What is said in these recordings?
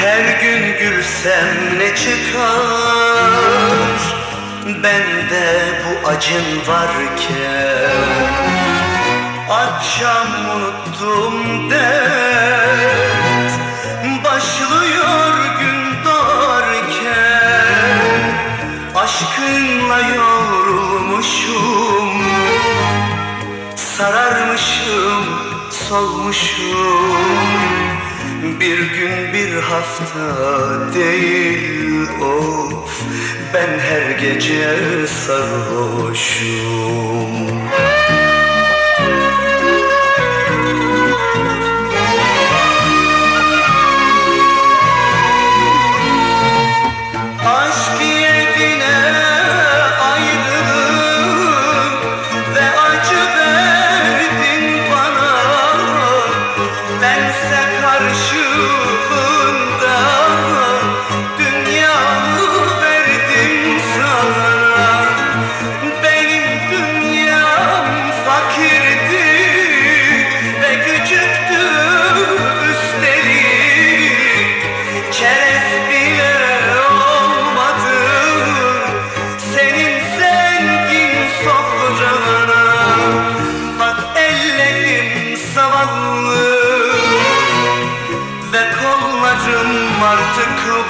Her gün gülsem ne çıkar? Bende bu acın varken Akşam unuttum dert. Başlıyor gün doğarken Aşkınla yorulmuşum. Sararmışım, solmuşum. Bir gün bir hafta değil of Ben her gece sarhoşum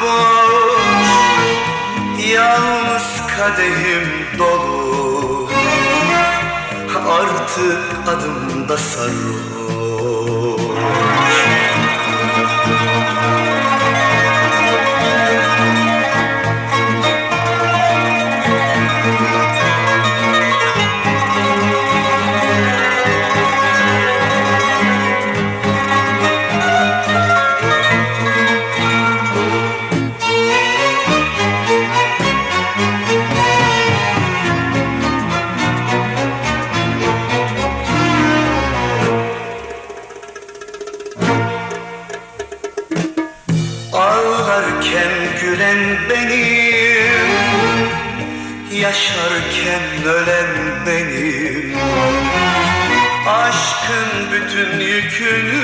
boş Yalnız kadehim dolu. Artık adımda sarhoş Ağlarken gülen benim Yaşarken ölen benim. Aşkın bütün yükünü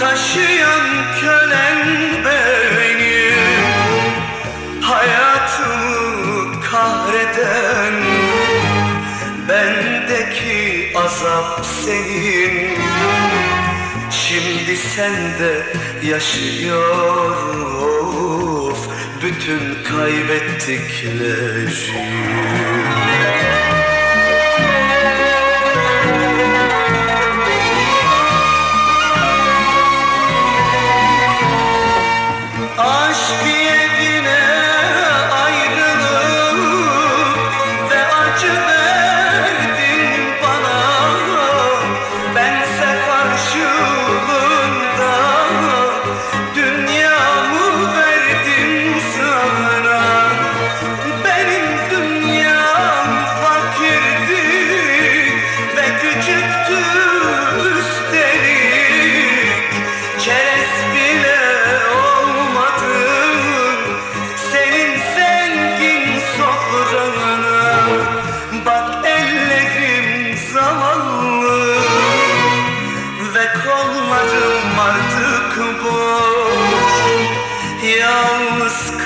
Taşıyan kölen benim. Hayatımı kahreden Bendeki azap senin Şimdi sende yaşıyor of bütün kaybettiklerim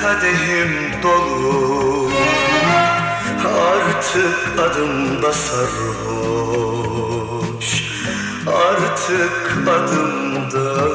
kadehim dolu. Artık adımda sarhoş. Artık adımda